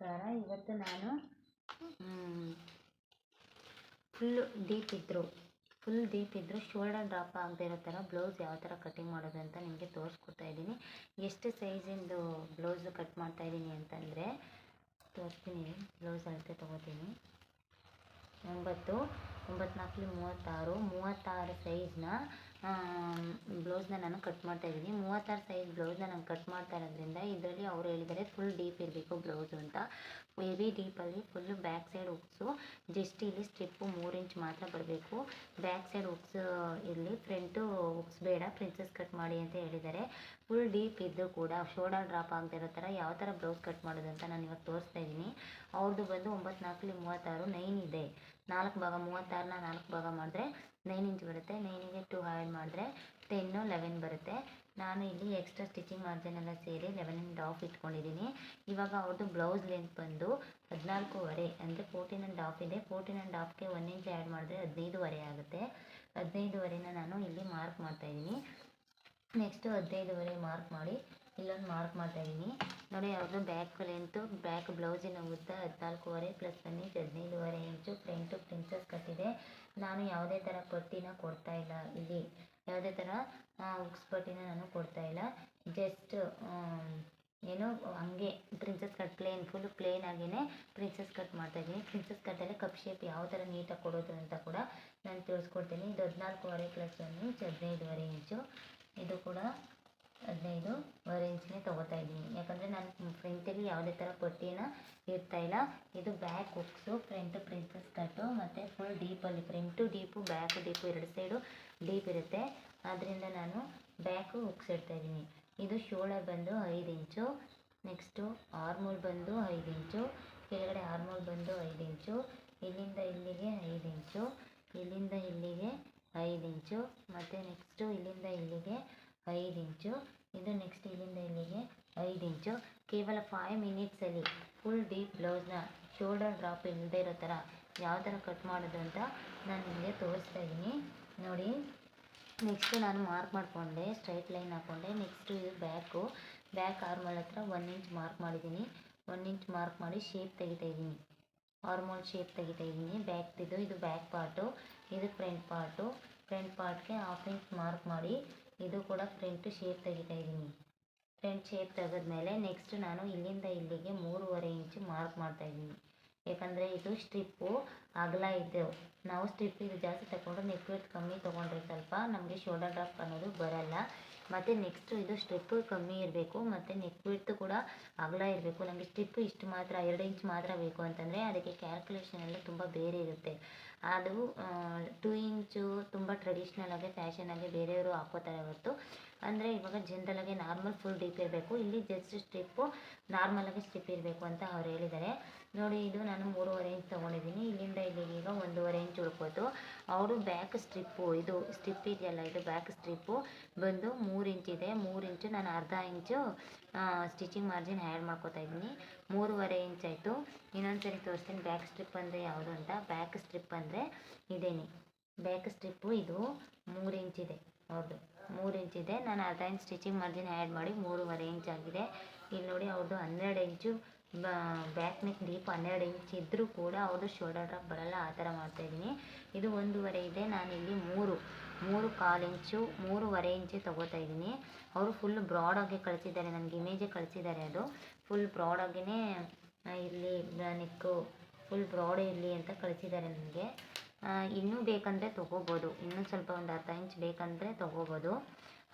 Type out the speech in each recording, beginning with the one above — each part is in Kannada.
ನಮಸ್ಕಾರ ಇವತ್ತು ನಾನು ಫುಲ್ಲು ಡೀಪ್ ಇದ್ದರು ಫುಲ್ ಡೀಪ್ ಇದ್ದರು ಶೋಲ್ಡರ್ ಡ್ರಾಪ್ ಆಗದೆ ಇರೋ ಥರ ಬ್ಲೌಸ್ ಯಾವ ಥರ ಕಟಿಂಗ್ ಮಾಡೋದು ಅಂತ ನಿಮಗೆ ತೋರಿಸ್ಕೊಡ್ತಾ ಇದ್ದೀನಿ. ಎಷ್ಟು ಸೈಜಿಂದು ಬ್ಲೌಸ್ ಕಟ್ ಮಾಡ್ತಾ ಇದ್ದೀನಿ ಅಂತಂದರೆ ತೋರಿಸ್ತೀನಿ. ಬ್ಲೌಸ್ ಅಳತೆ ತೊಗೋತೀನಿ. ಒಂಬತ್ತು. ಒಂಬತ್ತು ನಾಲ್ಕು ಮೂವತ್ತಾರು ಮೂವತ್ತಾರು ಸೈಜ್ನ ಬ್ಲೌಸ್ನ ನಾನು ಕಟ್ ಮಾಡ್ತಾ ಇದ್ದೀನಿ. ಮೂವತ್ತಾರು ಸೈಜ್ ಬ್ಲೌಸ್ನ ನಾನು ಕಟ್ ಮಾಡ್ತಾ ಇರೋದ್ರಿಂದ ಇದರಲ್ಲಿ ಅವ್ರು ಹೇಳಿದ್ದಾರೆ ಫುಲ್ ಡೀಪ್ ಇರಬೇಕು ಬ್ಲೌಸು ಅಂತ. Heavy ಡೀಪಲ್ಲಿ full back side hooks just ಇಲ್ಲಿ ಸ್ಟಿಪ್ಪು ಮೂರು ಇಂಚ್ ಮಾತ್ರ ಬರಬೇಕು. ಬ್ಯಾಕ್ ಸೈಡ್ ಹುಕ್ಸ್ ಇರಲಿ ಫ್ರಂಟು ಹುಕ್ಸ್ ಬೇಡ ಪ್ರಿನ್ಸಸ್ ಕಟ್ ಮಾಡಿ ಅಂತ ಹೇಳಿದ್ದಾರೆ. ಫುಲ್ ಡೀಪ್ ಇದ್ದರೂ ಕೂಡ ಶೋಲ್ಡರ್ ಡ್ರಾಪ್ ಆಗದೆ ಇರೋ ಥರ ಯಾವ ಥರ ಬ್ಲೌಸ್ ಕಟ್ ಮಾಡೋದು ಅಂತ ನಾನು ಇವಾಗ ತೋರಿಸ್ತಾ ಇದ್ದೀನಿ. ಅವ್ರದ್ದು ಬಂದು ಒಂಬತ್ತು ನಾಲ್ಕು ಮೂವತ್ತಾರು ನೈನ್ ಇದೆ. ನಾಲ್ಕು ಭಾಗ, ಮೂವತ್ತಾರನ್ನ ನಾಲ್ಕು ಭಾಗ ಮಾಡಿದ್ರೆ ನೈನ್ ಇಂಚ್ ಬರುತ್ತೆ. ನೈನಿಗೆ ಟೂ ಆ್ಯಡ್ ಮಾಡಿದ್ರೆ ಟೆನ್ನು ಲೆವೆನ್ ಬರುತ್ತೆ. ನಾನು ಇಲ್ಲಿ ಎಕ್ಸ್ಟ್ರಾ ಸ್ಟಿಚಿಂಗ್ ಮಾರ್ಜಿನ್ ಎಲ್ಲ ಸೇರಿ ಲೆವೆನ್ ಆ್ಯಂಡ್ ಹಾಫ್ ಇಟ್ಕೊಂಡಿದ್ದೀನಿ. ಇವಾಗ ಅವ್ರದ್ದು ಬ್ಲೌಸ್ ಲೆಂತ್ ಬಂದು ಹದಿನಾಲ್ಕೂವರೆ, ಅಂದರೆ ಫೋರ್ಟೀನ್ ಆ್ಯಂಡ್ ಹಾಫ್ ಇದೆ. ಫೋರ್ಟೀನ್ ಆ್ಯಂಡ್ ಹಾಫ್ಗೆ ಒನ್ ಇಂಚ್ ಆ್ಯಡ್ ಮಾಡಿದ್ರೆ ಹದಿನೈದುವರೆ ಆಗುತ್ತೆ. ಹದಿನೈದುವರೆನ ನಾನು ಇಲ್ಲಿ ಮಾರ್ಕ್ ಮಾಡ್ತಾಯಿದ್ದೀನಿ ನೆಕ್ಸ್ಟು ಹದಿನೈದುವರೆ ಮಾರ್ಕ್ ಮಾಡಿ ಇಲ್ಲೊಂದು ಮಾರ್ಕ್ ಮಾಡ್ತಾ ಇದ್ದೀನಿ ನೋಡಿ ಅವ್ರದ್ದು ಬ್ಯಾಕ್ ಲೆಂತು ಬ್ಯಾಕ್ ಬ್ಲೌಸಿನ ಉದ್ದ ಹದಿನಾಲ್ಕೂವರೆ ಪ್ಲಸ್ ಬನ್ನಿ, ಹದಿನೈದುವರೆ ಇಂಚು ಫ್ರಂಟು ಪ್ರಿನ್ಸಸ್ ಕಟ್ಟಿದೆ. ನಾನು ಯಾವುದೇ ಥರ ಪಟ್ಟಿನ ಕೊಡ್ತಾ ಇಲ್ಲ ಇಲ್ಲಿ. ಯಾವುದೇ ಥರ ಉಕ್ಸ್ ಪಟ್ಟಿನ ನಾನು ಕೊಡ್ತಾ ಇಲ್ಲ. ಜಸ್ಟ್ ಏನು, ಹಂಗೆ princess cut plain full plain ಆಗಿಯೇ ಪ್ರಿನ್ಸಸ್ ಕಟ್ ಮಾಡ್ತಾ ಇದ್ದೀನಿ ಪ್ರಿನ್ಸಸ್ ಕಟ್ಟಲ್ಲಿ ಕಪ್ ಶೇಪ್ ಯಾವ ಥರ ನೀಟಾಗಿ ಕೊಡೋದು ಅಂತ ಕೂಡ ನಾನು ತಿಳಿಸ್ಕೊಡ್ತೀನಿ ಇದು ಹದಿನಾಲ್ಕೂವರೆ ಪ್ಲಸ್ ಒನ್ ಇಂಚ್ ಹದಿನೈದುವರೆ ಇಂಚು ಇದು ಕೂಡ ಹದಿನೈದುವರೆ ಇಂಚಿನೇ ತೊಗೋತಾ ಇದ್ದೀನಿ. ಯಾಕಂದರೆ ನಾನು ಫ್ರಂಟಲ್ಲಿ ಯಾವುದೇ ಥರ ಪಟ್ಟಿನ ಇರ್ತಾ ಇಲ್ಲ. ಇದು back hooks front princess cut ಮತ್ತು ಫುಲ್ ಡೀಪಲ್ಲಿ ಫ್ರಂಟು ಡೀಪು ಬ್ಯಾಕು ಡೀಪು ಎರಡು ಸೈಡು ಡೀಪ್ ಇರುತ್ತೆ. ಆದ್ದರಿಂದ ನಾನು ಬ್ಯಾಕು ಹುಕ್ಸ್ ಇಡ್ತಾ ಇದ್ದೀನಿ. ಇದು ಶೋಲ್ಡರ್ ಬಂದು ಐದು ಇಂಚು ನೆಕ್ಸ್ಟು ಆರ್ಮೋಲ್ ಬಂದು ಐದು ಇಂಚು ಕೆಳಗಡೆ ಆರ್ಮೋಲ್ ಬಂದು ಐದು ಇಂಚು ಇಲ್ಲಿಂದ ಇಲ್ಲಿಗೆ ಐದು ಇಂಚು ಇಲ್ಲಿಂದ ಇಲ್ಲಿಗೆ ಐದು ಇಂಚು ಮತ್ತು ನೆಕ್ಸ್ಟು ಇಲ್ಲಿಂದ ಇಲ್ಲಿಗೆ ಐದು ಇಂಚು, ಇದು ನೆಕ್ಸ್ಟ್ ಇಲ್ಲಿಂದ ಇಲ್ಲಿಗೆ ಐದು ಇಂಚು. ಕೇವಲ ಫೈವ್ ಮಿನಿಟ್ಸಲ್ಲಿ ಫುಲ್ ಡೀಪ್ ಬ್ಲೌಸ್ನ ಶೋಲ್ಡರ್ ಡ್ರಾಪ್ ಇಲ್ಲದೆ ಇರೋ ಥರ ಯಾವ ಥರ ಕಟ್ ಮಾಡೋದು ಅಂತ ನಾನು ನಿಮಗೆ ತೋರಿಸ್ತಾ ಇದ್ದೀನಿ. ನೋಡಿ ನೆಕ್ಸ್ಟು ನಾನು ಮಾರ್ಕ್ ಮಾಡಿಕೊಂಡೆ ಸ್ಟ್ರೈಟ್ ಲೈನ್ ಹಾಕ್ಕೊಂಡೆ ನೆಕ್ಸ್ಟು ಇದು ಬ್ಯಾಕು ಬ್ಯಾಕ್ ಆರ್ಮಲ್ ಹತ್ರ ಒನ್ ಇಂಚ್ ಮಾರ್ಕ್ ಮಾಡಿದ್ದೀನಿ. ಒನ್ ಇಂಚ್ ಮಾರ್ಕ್ ಮಾಡಿ ಶೇಪ್ ತೆಗಿತಾ ಇದ್ದೀನಿ. ಆರ್ಮೋಲ್ ಶೇಪ್ ತೆಗಿತಾ ಇದ್ದೀನಿ. ಬ್ಯಾಕ್ದಿದ್ದು ಇದು ಬ್ಯಾಕ್ ಪಾರ್ಟು ಇದು ಫ್ರಂಟ್ ಪಾರ್ಟು ಫ್ರಂಟ್ ಪಾರ್ಟ್ಗೆ ಹಾಫ್ ಇಂಚ್ ಮಾರ್ಕ್ ಮಾಡಿ ಇದು ಕೂಡ ಫ್ರಂಟ್ ಶೇಪ್ ತೆಗಿತಾ ಇದ್ದೀನಿ. ಫ್ರಂಟ್ ಶೇಪ್ ತೆಗೆದ್ಮೇಲೆ ನೆಕ್ಸ್ಟ್ ನಾನು ಇಲ್ಲಿಂದ ಇಲ್ಲಿಗೆ ಮೂರುವರೆ ಇಂಚು ಮಾರ್ಕ್ ಮಾಡ್ತಾ ಇದ್ದೀನಿ. ಯಾಕಂದರೆ ಇದು ಸ್ಟ್ರಿಪ್ಪು ಅಗಲ ಇದ್ದು ನಾವು ಸ್ಟ್ರಿಪ್ ಜಾಸ್ತಿ ತಗೊಂಡು ನೆಕ್ ವಿಡ್ತ್ ಕಮ್ಮಿ ತೊಗೊಂಡ್ರೆ ಸ್ವಲ್ಪ ನಮಗೆ ಶೋಲ್ಡರ್ ಡ್ರಾಪ್ ಅನ್ನೋದು ಬರಲ್ಲ. ಮತ್ತು ನೆಕ್ಸ್ಟು ಇದು ಸ್ಟ್ರಿಪ್ಪು ಕಮ್ಮಿ ಇರಬೇಕು, ಮತ್ತು ನೆಕ್ ವಿಡ್ತ್ ಕೂಡ ಅಗಲ ಇರಬೇಕು. ನಮಗೆ ಸ್ಟ್ರಿಪ್ ಇಷ್ಟು ಮಾತ್ರ, ಎರಡು ಇಂಚ್ ಮಾತ್ರ ಬೇಕು ಅಂತಂದರೆ ಅದಕ್ಕೆ ಕ್ಯಾಲ್ಕುಲೇಷನ್ ಎಲ್ಲ ತುಂಬ ಬೇರೆ ಇರುತ್ತೆ. ಅದು ಟೂ ಇಂಚು ತುಂಬ ಟ್ರೆಡಿಷ್ನಲ್ ಆಗಿ ಫ್ಯಾಷನ್ ಆಗಿ ಬೇರೆಯವರು ಹಾಕೋತಾರೆ ಹೊರತು. ಅಂದರೆ ಇವಾಗ ಜನರಲಾಗಿ ನಾರ್ಮಲ್ ಫುಲ್ ಡೀಪ್ ಇರಬೇಕು. ಇಲ್ಲಿ ಜಸ್ಟ್ ಸ್ಟ್ರಿಪ್ಪು ನಾರ್ಮಲಾಗಿ ಸ್ಟ್ರಿಪ್ ಇರಬೇಕು ಅಂತ ಅವ್ರು ಹೇಳಿದ್ದಾರೆ. ನೋಡಿ, ಇದು ನಾನು ಮೂರುವರೆ ಇಂಚ್ ತೊಗೊಂಡಿದ್ದೀನಿ. ಇಲ್ಲಿಂದ ಇಲ್ಲಿಗೆ ಈಗ ಒಂದೂವರೆ ಇಂಚ್ ಉಳ್ಕೋತು ಅವರು ಬ್ಯಾಕ್ ಸ್ಟ್ರಿಪ್ಪು ಇದು ಸ್ಟ್ರಿಪ್ ಇದೆಯಲ್ಲ, ಇದು ಬ್ಯಾಕ್ ಸ್ಟ್ರಿಪ್ಪು ಬಂದು ಮೂರು ಇಂಚ್ ಇದೆ ಮೂರು ಇಂಚು ನಾನು ಅರ್ಧ ಇಂಚು ಸ್ಟಿಚಿಂಗ್ ಮಾರ್ಜಿನ್ ಆ್ಯಡ್ ಮಾಡ್ಕೋತಾ ಇದ್ದೀನಿ. ಮೂರುವರೆ ಇಂಚ್ ಆಯಿತು. ಇನ್ನೊಂದು ಸರಿ ತೋರಿಸ್ತೀನಿ. ಬ್ಯಾಕ್ ಸ್ಟ್ರಿಪ್ ಅಂದರೆ ಯಾವುದು ಅಂತ. ಬ್ಯಾಕ್ ಸ್ಟ್ರಿಪ್ ಅಂದರೆ ಇದೇನೆ. ಬ್ಯಾಕ್ ಸ್ಟ್ರಿಪ್ಪು ಇದು ಮೂರು ಇಂಚಿದೆ ಅವ್ರದ್ದು ಮೂರು ಇಂಚಿದೆ ನಾನು ಅರ್ಧ ಇಂಚ್ ಸ್ಟಿಚಿಂಗ್ ಮಾರ್ಜಿನ್ ಆ್ಯಡ್ ಮಾಡಿ ಮೂರುವರೆ ಇಂಚ್ ಆಗಿದೆ. ಇಲ್ಲಿ ನೋಡಿ ಅವ್ರದ್ದು ಹನ್ನೆರಡು ಇಂಚು ಬ್ಯಾಕ್ ನೆಕ್ ಡೀಪ್ ಹನ್ನೆರಡು ಇಂಚ್ ಇದ್ದರೂ ಕೂಡ ಅವ್ರದ್ದು ಶೋಲ್ಡರ್ ಡ್ರಾಪ್ ಬರಲ್ಲ. ಆ ಥರ ಮಾಡ್ತಾಯಿದ್ದೀನಿ ಇದು ಒಂದೂವರೆ ಇದೆ. ನಾನಿಲ್ಲಿ ಮೂರು. ಮೂರು ಕಾಲು ಇಂಚು, ಮೂರುವರೆ ಇಂಚು ತೊಗೋತಾ ಇದ್ದೀನಿ. ಅವರು ಫುಲ್ ಬ್ರಾಡಾಗಿ ಕಳಿಸಿದ್ದಾರೆ, ನನಗೆ ಇಮೇಜೇ ಕಳಿಸಿದ್ದಾರೆ ಅದು. ಫುಲ್ ಬ್ರಾಡಾಗಿಯೇ ಇರಲಿ ನೆಕ್ಕು ಫುಲ್ ಬ್ರಾಡ್ ಇರಲಿ ಅಂತ ಕಳಿಸಿದ್ದಾರೆ ನನಗೆ. ಇನ್ನೂ ಬೇಕಂದರೆ ತೊಗೋಬೋದು. ಇನ್ನೂ ಸ್ವಲ್ಪ ಒಂದು ಅರ್ಧ ಇಂಚ್ ಬೇಕಂದರೆ ತೊಗೋಬೋದು.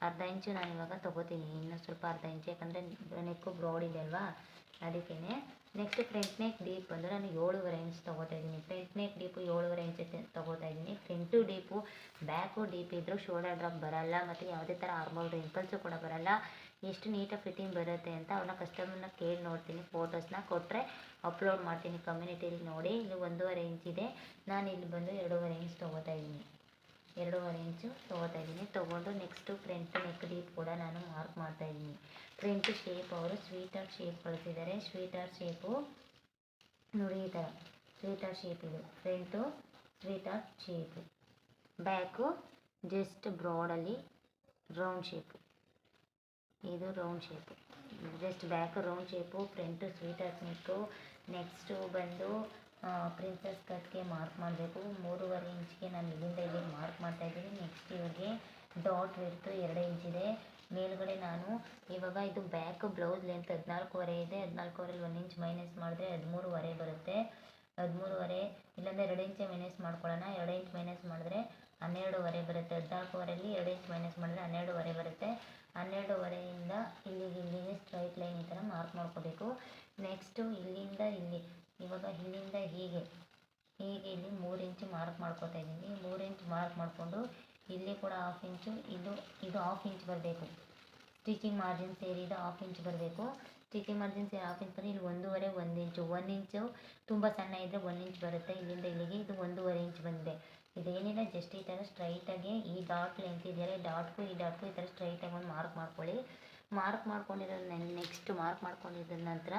ಅರ್ಧ ಇಂಚು ನಾನು ಇವಾಗ ತೊಗೋತೀನಿ. ಇನ್ನೂ ಸ್ವಲ್ಪ ಅರ್ಧ ಇಂಚು, ಯಾಕಂದರೆ ನೆಕ್ಕು ಬ್ರಾಡ್ ಇದೆ ಅಲ್ವಾ? ಅದಕ್ಕೇ ನೆಕ್ಸ್ಟ್ ಫ್ರಂಟ್ ನೆಕ್ ಡೀಪ್ ಅಂದರೆ ನಾನು ಏಳುವರೆ ಇಂಚ್ ತೊಗೋತಾ ಇದ್ದೀನಿ. ಫ್ರಂಟ್ ನೆಕ್ ಡೀಪು ಏಳುವರೆ ಇಂಚ್ ತೊಗೋತಾ ಫ್ರಂಟು ಡೀಪು, ಬ್ಯಾಕು ಡೀಪ್ ಇದ್ದರೂ ಶೋಲ್ಡರ್ ಡ್ರಾಪ್ ಬರಲ್ಲ ಮತ್ತು ಯಾವುದೇ ಥರ ಆರ್ಮೋಲ್ ರಿಂಕಲ್ಸು ಕೂಡ ಬರಲ್ಲ. ಎಷ್ಟು ನೀಟಾಗಿ ಫಿಟ್ಟಿಂಗ್ ಬರುತ್ತೆ ಅಂತ ಅವ್ರನ್ನ ಕಸ್ಟಮರ್ನ ಕೇಳಿ ನೋಡ್ತೀನಿ ಫೋಟೋಸ್ನ ಕೊಟ್ಟರೆ ಅಪ್ಲೋಡ್ ಮಾಡ್ತೀನಿ ಕಮ್ಯುನಿಟಿಯಲ್ಲಿ ನೋಡಿ. ಇಲ್ಲಿ ಒಂದೂವರೆ ಇಂಚ್ ಇದೆ. ನಾನು ಇಲ್ಲಿ ಬಂದು ಎರಡೂವರೆ ಇಂಚ್ ತೊಗೋತಾ ಇದ್ದೀನಿ. ಎರಡೂವರೆ ಇಂಚು ತೊಗೋತಾ ಇದ್ದೀನಿ. ತೊಗೊಂಡು ನೆಕ್ಸ್ಟು ಫ್ರಂಟ್ ನೆಕ್ ಡೀಪ್ ಕೂಡ ನಾನು ಮಾರ್ಕ್ ಮಾಡ್ತಾ ಇದ್ದೀನಿ. ಫ್ರಂಟ್ ಶೇಪ್ ಅವರು ಸ್ವೀಟ್ ಆರ್ಟ್ ಶೇಪ್ ಕಳಿಸಿದ್ದಾರೆ ಸ್ವೀಟ್ ಶೇಪು ನೋಡಿ ಈ ಥರ ಸ್ವೀಟ್ ಶೇಪ್ ಇದು. Front sweet shape back, just ಬ್ರಾಡಲ್ಲಿ round shape ಇದು round shape just back round shape front ಸ್ವೀಟರ್ಸ್ neck next ಬಂದು ಪ್ರಿನ್ಸಸ್ ಕಟ್ಗೆ ಮಾರ್ಕ್ ಮಾಡಬೇಕು. ಮೂರುವರೆ ಇಂಚ್ಗೆ ನಾನು ಇಲ್ಲಿಂದ ಇಲ್ಲಿ ಮಾರ್ಕ್ ಮಾಡ್ತಾ ಇದ್ದೀನಿ. ನೆಕ್ಸ್ಟ್ ಇವ್ರಿಗೆ ಡಾಟ್ ವಿಡ್ತು ಎರಡು ಇಂಚಿದೆ ಮೇಲ್ಗಡೆ ನಾನು ಇವಾಗ ಇದು ಬ್ಯಾಕ್ ಬ್ಲೌಸ್ ಲೆಂತ್ ಹದಿನಾಲ್ಕೂವರೆ ಇದೆ. ಹದಿನಾಲ್ಕೂವರೆಲಿ ಒಂದು ಇಂಚ್ ಮೈನಸ್ ಮಾಡಿದ್ರೆ ಹದಿಮೂರುವರೆ ಬರುತ್ತೆ. ಹದಿಮೂರುವರೆ ಇಲ್ಲಾಂದರೆ ಎರಡು ಇಂಚೆ ಮೈನಸ್ ಮಾಡ್ಕೊಳ್ಳೋಣ. ಎರಡು ಇಂಚ್ ಮೈನಸ್ ಮಾಡಿದ್ರೆ ಹನ್ನೆರಡೂವರೆ ಬರುತ್ತೆ. ಹದಿನಾಲ್ಕೂವರೆಯಲ್ಲಿ ಎರಡು ಇಂಚ್ ಮೈನಸ್ ಮಾಡಿದ್ರೆ ಹನ್ನೆರಡೂವರೆ ಬರುತ್ತೆ. ಹನ್ನೆರಡೂವರೆಯಿಂದ ಇಲ್ಲಿಗೆ ಇಲ್ಲಿಗೆ ಸ್ಟ್ರೈಟ್ ಲೈನ್ ಈ ಥರ ಮಾರ್ಕ್ ಮಾಡ್ಕೋಬೇಕು. ನೆಕ್ಸ್ಟು ಇಲ್ಲಿಂದ ಇಲ್ಲಿ, ಇವಾಗ ಇಲ್ಲಿಂದ ಹೀಗೆ ಹೀಗೆ ಇಲ್ಲಿ ಮೂರು ಇಂಚು ಮಾರ್ಕ್ ಮಾಡ್ಕೊತಾ ಇದ್ದೀನಿ. ಮೂರು ಇಂಚ್ ಮಾರ್ಕ್ ಮಾಡಿಕೊಂಡು ಇಲ್ಲಿ ಕೂಡ ಹಾಫ್ ಇಂಚು ಇದು ಇದು ಹಾಫ್ ಇಂಚ್ ಬರಬೇಕು. ಸ್ಟಿಚಿಂಗ್ ಮಾರ್ಜಿನ್ ಸೇರಿ ಇದು ಹಾಫ್ ಇಂಚ್ ಬರಬೇಕು. ಸ್ಟಿಚಿಂಗ್ ಮಾರ್ಜಿನ್ ಸೇರಿ ಹಾಫ್ ಇಂಚ್ ಬಂದರೆ ಇಲ್ಲಿ ಒಂದೂವರೆ, ಒಂದು ಇಂಚು ಒಂದು ಇಂಚು ತುಂಬ ಸಣ್ಣ ಇದ್ದರೆ ಒಂದು ಇಂಚ್ ಬರುತ್ತೆ. ಇಲ್ಲಿಂದ ಇಲ್ಲಿಗೆ ಇದು ಒಂದೂವರೆ ಇಂಚ್ ಬಂದಿದೆ. ಇದೇನಿಲ್ಲ ಜಸ್ಟ್ ಈ ಥರ ಸ್ಟ್ರೈಟಾಗಿ ಈ ಡಾಟ್ ಲೆಂತ್ ಇದೆಯಲ್ಲ, ಈ ಡಾಟ್ಗೂ ಈ ಡಾಟ್ಗೂ ಈ ಥರ ಸ್ಟ್ರೈಟಾಗಿ ಒಂದು ಮಾರ್ಕ್ ಮಾಡ್ಕೊಳ್ಳಿ. ಮಾರ್ಕ್ ಮಾಡ್ಕೊಂಡಿರೋದು ನೆಕ್ಸ್ಟ್ ಮಾರ್ಕ್ ಮಾಡ್ಕೊಂಡಿದ್ದ ನಂತರ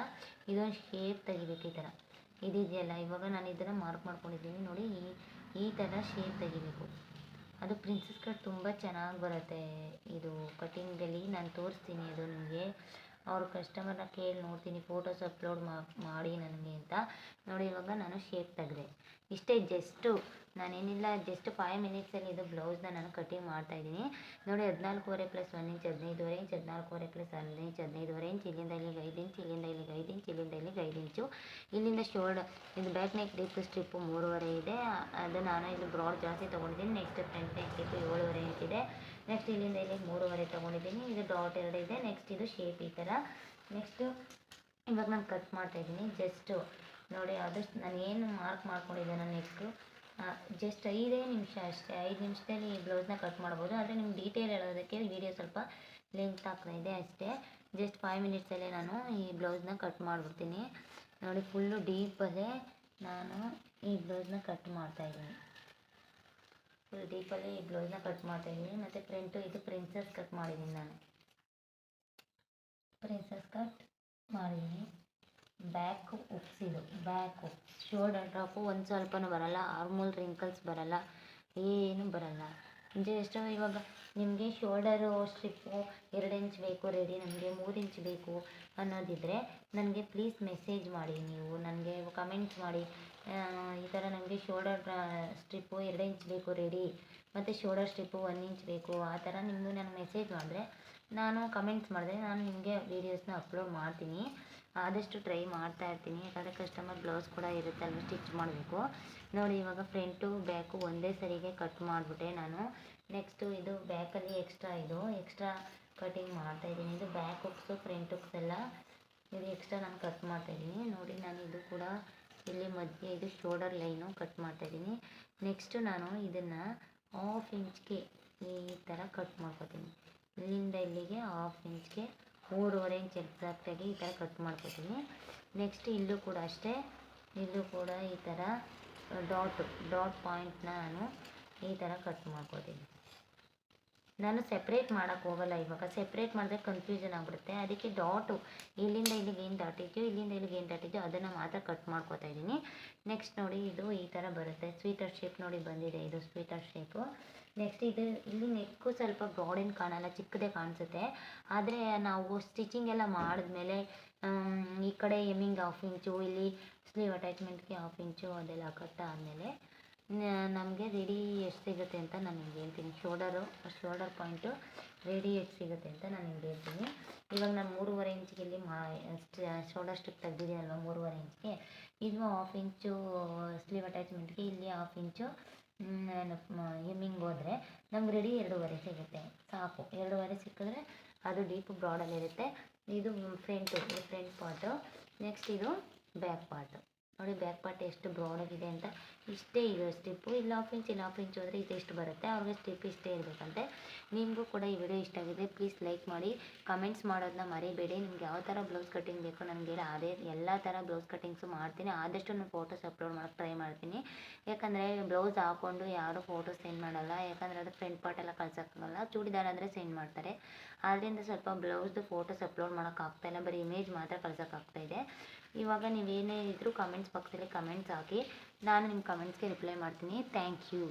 ಇದೊಂದು ಶೇಪ್ ತೆಗಿಬೇಕು ಈ ಥರ ಇದಿದೆಯಲ್ಲ, ಇವಾಗ ನಾನು ಇದನ್ನು ಮಾರ್ಕ್ ಮಾಡ್ಕೊಂಡಿದ್ದೀನಿ ನೋಡಿ, ಈ ಈ ಥರ ಶೇಪ್ ತೆಗಿಬೇಕು. ಅದು ಪ್ರಿನ್ಸಸ್ ಕಟ್ ತುಂಬ ಚೆನ್ನಾಗಿ ಬರುತ್ತೆ. ಇದು ಕಟಿಂಗಲ್ಲಿ ನಾನು ತೋರಿಸ್ತೀನಿ ಅದು ನಿಮಗೆ. ಅವ್ರ ಕಸ್ಟಮರ್ನ ಕೇಳಿ ನೋಡ್ತೀನಿ ಫೋಟೋಸ್ ಅಪ್ಲೋಡ್ ಮಾಡಿ ನನಗೆ ಅಂತ. ನೋಡಿ ಇವಾಗ ನಾನು ಶೇಪ್ ತೆಗೆದೆ. ಇಷ್ಟೇ ಜಸ್ಟು ನಾನೇನಿಲ್ಲ ಜಸ್ಟ್ ಫೈವ್ ಮಿನಿಟ್ಸಲ್ಲಿ ಇದು ಬ್ಲೌಸ್ನ ನಾನು ಕಟಿಂಗ್ ಮಾಡ್ತಾಯಿದ್ದೀನಿ ನೋಡಿ ಹದಿನಾಲ್ಕೂವರೆ ಪ್ಲಸ್ ಒನ್ ಇಂಚ್ ಹದಿನೈದುವರೆ ಇಂಚ್ ಹದಿನಾಲ್ಕೂವರೆ ಪ್ಲಸ್ ಹದಿನೈದು ಹದಿನೈದುವರೆ ಇಂಚ್ ಇಲ್ಲಿಂದ ಇಲ್ಲಿಗೆ ಐದು ಇಂಚ್ ಇಲ್ಲಿಂದ ಇಲ್ಲಿಗೆ ಐದು ಇಂಚ್ ಇಲ್ಲಿಂದ ಇಲ್ಲಿಗೆ ಐದು ಇಂಚು ಇಲ್ಲಿಂದ ಶೋಲ್ಡ್ ಇದು ಬ್ಯಾಕ್ ನೆಕ್ ಡೀಪ್ ಸ್ಟ್ರಿಪ್ಪು ಮೂರುವರೆ ಇದೆ. ಅದು ನಾನು ಇಲ್ಲಿ ಬ್ರಾಡ್ ಜಾಸ್ತಿ ತೊಗೊಂಡಿದ್ದೀನಿ. ನೆಕ್ಸ್ಟ್ ಫ್ರಂಟ್ ನೆಕ್ ಡೀಪ್ ಏಳುವರೆ ಇದೆ. ನೆಕ್ಸ್ಟ್ ಇಲ್ಲಿಂದ ಇಲ್ಲಿ ಮೂರುವರೆ ತೊಗೊಂಡಿದ್ದೀನಿ. ಇದು ಡಾಟ್ ಎರಡು ಇದೆ. ನೆಕ್ಸ್ಟ್ ಇದು ಶೇಪ್ ಈ ಥರ ನೆಕ್ಸ್ಟು ಇವಾಗ ನಾನು ಕಟ್ ಮಾಡ್ತಾಯಿದ್ದೀನಿ ಜಸ್ಟು ನೋಡಿ ಆದಷ್ಟು ನಾನು ಏನು ಮಾರ್ಕ್ ಮಾಡ್ಕೊಂಡಿದ್ದೇನೆ ನೆಕ್ಕು ಜಸ್ಟ್ ಐದೇ ನಿಮಿಷ ಅಷ್ಟೇ. ಐದು ನಿಮಿಷದಲ್ಲಿ ಈ ಬ್ಲೌಸ್ನ ಕಟ್ ಮಾಡ್ಬೋದು. ಆದರೆ ನಿಮ್ಗೆ ಡೀಟೇಲ್ ಹೇಳೋದಕ್ಕೆ ವಿಡಿಯೋ ಸ್ವಲ್ಪ ಲೆಂತ್ ಆಗ್ತಾ ಇದೆ ಅಷ್ಟೇ. ಜಸ್ಟ್ ಫೈವ್ ಮಿನಿಟ್ಸಲ್ಲೇ ನಾನು ಈ ಬ್ಲೌಸ್ನ ಕಟ್ ಮಾಡಿಬಿಡ್ತೀನಿ. ನೋಡಿ ಫುಲ್ಲು ಡೀಪಲ್ಲೇ ನಾನು ಈ ಬ್ಲೌಸ್ನ ಕಟ್ ಮಾಡ್ತಾಯಿದ್ದೀನಿ ಫುಲ್ ಡೀಪಲ್ಲಿ ಈ ಬ್ಲೌಸ್ನ ಕಟ್ ಮಾಡ್ತಾಯಿದ್ದೀನಿ ಮತ್ತು ಪ್ರಿಂಟು ಇದು ಪ್ರಿನ್ಸಸ್ ಕಟ್ ಮಾಡಿದ್ದೀನಿ ನಾನು. ಪ್ರಿನ್ಸಸ್ ಕಟ್ ಮಾಡಿದ್ದೀನಿ. ಬ್ಯಾಕು ಉಪ್ಸಿದು ಬ್ಯಾಕು ಶೋಲ್ಡರ್ ಡ್ರಾಪು ಒಂದು ಸ್ವಲ್ಪನೂ ಬರಲ್ಲ ಆರ್ಮೋಲ್ ರಿಂಕಲ್ಸ್ ಬರಲ್ಲ, ಏನು ಬರಲ್ಲ. ಜಸ್ಟ್ ಇವಾಗ ನಿಮಗೆ ಶೋಲ್ಡರು ಸ್ಟ್ರಿಪ್ಪು ಎರಡು ಇಂಚ್ ಬೇಕು ರೆಡಿ ನನಗೆ ಮೂರು ಇಂಚ್ ಬೇಕು ಅನ್ನೋದಿದ್ದರೆ ನನಗೆ ಪ್ಲೀಸ್ ಮೆಸೇಜ್ ಮಾಡಿ ನೀವು, ನನಗೆ ಕಮೆಂಟ್ಸ್ ಮಾಡಿ. ಈ ಥರ ನನಗೆ ಶೋಲ್ಡರ್ ಸ್ಟ್ರಿಪ್ಪು ಎರಡು ಇಂಚ್ ಬೇಕು ರೆಡಿ ಮತ್ತು ಶೋಲ್ಡರ್ ಸ್ಟ್ರಿಪ್ಪು ಒನ್ ಇಂಚ್ ಬೇಕು, ಆ ಥರ ನಿಮ್ಮದು ನನಗೆ ಮೆಸೇಜ್ ಮಾಡಿದ್ರೆ ನಾನು ಕಮೆಂಟ್ಸ್ ಮಾಡಿದೆ, ನಾನು ನಿಮಗೆ ವೀಡಿಯೋಸ್ನ ಅಪ್ಲೋಡ್ ಮಾಡ್ತೀನಿ. ಆದಷ್ಟು ಟ್ರೈ ಮಾಡ್ತಾ ಇರ್ತೀನಿ. ಯಾಕಂದರೆ ಕಸ್ಟಮರ್ ಬ್ಲೌಸ್ ಕೂಡ ಇರುತ್ತೆ ಅಲ್ವ ಸ್ಟಿಚ್ ಮಾಡಬೇಕು. ನೋಡಿ, ಇವಾಗ ಫ್ರಂಟು ಬ್ಯಾಕು ಒಂದೇ ಸರಿಗೆ ಕಟ್ ಮಾಡಿಬಿಟ್ಟೆ ನಾನು. ನೆಕ್ಸ್ಟು ಇದು ಬ್ಯಾಕಲ್ಲಿ ಎಕ್ಸ್ಟ್ರಾ ಇದು. ಎಕ್ಸ್ಟ್ರಾ ಕಟಿಂಗ್ ಮಾಡ್ತಾಯಿದ್ದೀನಿ ಇದು ಬ್ಯಾಕ್ ಹುಕ್ಸು ಫ್ರಂಟ್ ಹುಕ್ಸ್ ಎಲ್ಲ ಇದು ಎಕ್ಸ್ಟ್ರಾ ನಾನು ಕಟ್ ಮಾಡ್ತಾಯಿದ್ದೀನಿ ನೋಡಿ, ನಾನು ಇದು ಕೂಡ ಇಲ್ಲಿ ಮಧ್ಯೆ ಇದು ಶೋಲ್ಡರ್ ಲೈನು ಕಟ್ ಮಾಡ್ತಾಯಿದ್ದೀನಿ ನೆಕ್ಸ್ಟು ನಾನು ಇದನ್ನು ಹಾಫ್ ಇಂಚ್ಗೆ ಈ ಥರ ಕಟ್ ಮಾಡ್ಕೊತೀನಿ. ಇಲ್ಲಿಂದ ಇಲ್ಲಿಗೆ ಹಾಫ್ ಇಂಚ್ಗೆ ಮೂರುವರೆ ಇಂಚ್ ಎಕ್ಸಾಕ್ಟಾಗಿ ಈ ಥರ ಕಟ್ ಮಾಡ್ಕೊತೀನಿ ನೆಕ್ಸ್ಟ್ ಇಲ್ಲೂ ಕೂಡ ಅಷ್ಟೇ, ಇಲ್ಲೂ ಕೂಡ ಈ ಥರ ಡಾಟ್ ಡಾಟ್ ಪಾಯಿಂಟ್ನ ನಾನು ಈ ಥರ ಕಟ್ ಮಾಡ್ಕೊತೀನಿ. ನಾನು ಸೆಪ್ರೇಟ್ ಮಾಡೋಕ್ಕೆ ಹೋಗಲ್ಲ, ಇವಾಗ ಸೆಪ್ರೇಟ್ ಮಾಡಿದ್ರೆ ಕನ್ಫ್ಯೂಷನ್ ಆಗಿಬಿಡುತ್ತೆ. ಅದಕ್ಕೆ ಡಾಟು ಇಲ್ಲಿಂದ ಇಲ್ಲಿಗೆ ಏನು ದಾಟಿದ್ಯೋ, ಇಲ್ಲಿಂದ ಇಲ್ಲಿಗೆ ಏನು ದಾಟಿದ್ಯೋ ಅದನ್ನು ಮಾತ್ರ ಕಟ್ ಮಾಡ್ಕೊತಾ ಇದ್ದೀನಿ. ನೆಕ್ಸ್ಟ್ ನೋಡಿ ಇದು ಈ ಥರ ಬರುತ್ತೆ. ಸ್ವೀಟರ್ ಶೇಪ್ ನೋಡಿ ಬಂದಿದೆ ಇದು ಸ್ವೀಟರ್ ಶೇಪು ನೆಕ್ಸ್ಟ್ ಇದು ಇಲ್ಲಿ ನೆಕ್ಕು ಸ್ವಲ್ಪ ಬ್ರಾಡೇನು ಕಾಣಲ್ಲ, ಚಿಕ್ಕದೇ ಕಾಣಿಸುತ್ತೆ. ಆದರೆ ನಾವು ಸ್ಟಿಚಿಂಗ್ ಎಲ್ಲ ಮಾಡಿದ್ಮೇಲೆ ಈ ಕಡೆ ಎಮ್ಮಿಂಗ್ ಹಾಫ್ ಇಂಚು ಇಲ್ಲಿ ಸ್ಲೀವ್ ಅಟ್ಯಾಚ್ಮೆಂಟ್ಗೆ ಹಾಫ್ ಇಂಚು ಅದೆಲ್ಲ ಕಟ್ ಆದಮೇಲೆ ನಮಗೆ ರೆಡಿ ಎಷ್ಟು ಸಿಗುತ್ತೆ ಅಂತ ನಾನು ನಿಮ್ಗೆ ಹೇಳ್ತೀನಿ. ಶೋಲ್ಡರು ಶೋಲ್ಡರ್ ಪಾಯಿಂಟು ರೆಡಿ ಎಷ್ಟು ಸಿಗುತ್ತೆ ಅಂತ ನಾನು ನಿಮ್ಗೆ ಹೇಳ್ತೀನಿ. ಇವಾಗ ನಾನು ಮೂರುವರೆ ಇಂಚಿಗೆ ಇಲ್ಲಿ ಮಾ ಶೋಲ್ಡರ್ ಸ್ಟಿಪ್ ತೆಗ್ದಿದ್ದೀನಲ್ವ ಮೂರುವರೆ ಇಂಚಿಗೆ ಇದು ಹಾಫ್ ಇಂಚು ಸ್ಲೀವ್ ಅಟ್ಯಾಚ್ಮೆಂಟ್ಗೆ ಇಲ್ಲಿ ಹಾಫ್ ಇಂಚು ಹಿಮ್ಮಿಂಗ್ ಹೋದರೆ ನಮ್ಗೆ ರೆಡಿ ಎರಡೂವರೆ ಸಿಗುತ್ತೆ. ಸಾಕು. ಎರಡೂವರೆ ಸಿಕ್ಕಿದ್ರೆ ಅದು ಡೀಪ್ ಬ್ರಾಡಲ್ಲಿರುತ್ತೆ ಇದು ಫ್ರಂಟು ಫ್ರಂಟ್ ಪಾರ್ಟು ನೆಕ್ಸ್ಟ್ ಇದು ಬ್ಯಾಕ್ ಪಾರ್ಟು ನೋಡಿ ಬ್ಯಾಕ್ ಪಾರ್ಟ್ ಎಷ್ಟು ಬ್ರಾಡಾಗಿದೆ ಅಂತ. ಇಷ್ಟೇ ಇದೆ ಸ್ಟಿಪ್ಪು ಇಲ್ಲಿ ಹಾಫ್ ಇಂಚ್ ಇಲ್ಲಿ ಹಾಫ್ ಇಂಚ್ ಹೋದರೆ ಇದೆಷ್ಟು ಬರುತ್ತೆ? ಅವ್ರಿಗೆ ಸ್ಟಿಪ್ ಇಷ್ಟೇ ಇರಬೇಕಂತೆ. ನಿಮಗೂ ಕೂಡ ಈ ವಿಡಿಯೋ ಇಷ್ಟ ಆಗಿದೆ. ಪ್ಲೀಸ್ ಲೈಕ್ ಮಾಡಿ ಕಮೆಂಟ್ಸ್ ಮಾಡೋದನ್ನ ಮರಿಬೇಡಿ. ನಿಮ್ಗೆ ಯಾವ ಥರ ಬ್ಲೌಸ್ ಕಟ್ಟಿಂಗ್ ಬೇಕು ನನಗೆ ಅದೇ ಎಲ್ಲ ಥರ ಬ್ಲೌಸ್ ಕಟ್ಟಿಂಗ್ಸು ಮಾಡ್ತೀನಿ. ಆದಷ್ಟು ನಾನು ಫೋಟೋಸ್ ಅಪ್ಲೋಡ್ ಮಾಡೋಕ್ಕೆ ಟ್ರೈ ಮಾಡ್ತೀನಿ. ಯಾಕಂದರೆ ಬ್ಲೌಸ್ ಹಾಕ್ಕೊಂಡು ಯಾರೂ ಫೋಟೋ ಸೆಂಡ್ ಮಾಡಲ್ಲ. ಯಾಕಂದರೆ ಅದು ಫ್ರಂಟ್ ಪಾರ್ಟ್ ಎಲ್ಲ ಕಳ್ಸೋಕ್ಕಾಗಲ್ಲ. ಚೂಡಿದಾರ್ ಅಂದರೆ ಸೆಂಡ್ ಮಾಡ್ತಾರೆ. ಆದ್ದರಿಂದ ಸ್ವಲ್ಪ ಬ್ಲೌಸ್ದು ಫೋಟೋಸ್ ಅಪ್ಲೋಡ್ ಮಾಡೋಕ್ಕಾಗ್ತಾಯಿಲ್ಲ ಬರೀ ಇಮೇಜ್ ಮಾತ್ರ ಕಳ್ಸೋಕ್ಕಾಗ್ತಾಯಿದೆ ಇವಾಗ ನೀವೇನೇ ಇದ್ದರೂ ಕಮೆಂಟ್ಸ್ ಬಾಕ್ಸಲ್ಲಿ ಕಮೆಂಟ್ಸ್ ಹಾಕಿ ನಾನು ನಿಮ್ಮ ಕಮೆಂಟ್ಸ್ಗೆ ರಿಪ್ಲೈ ಮಾಡ್ತೀನಿ. Thank you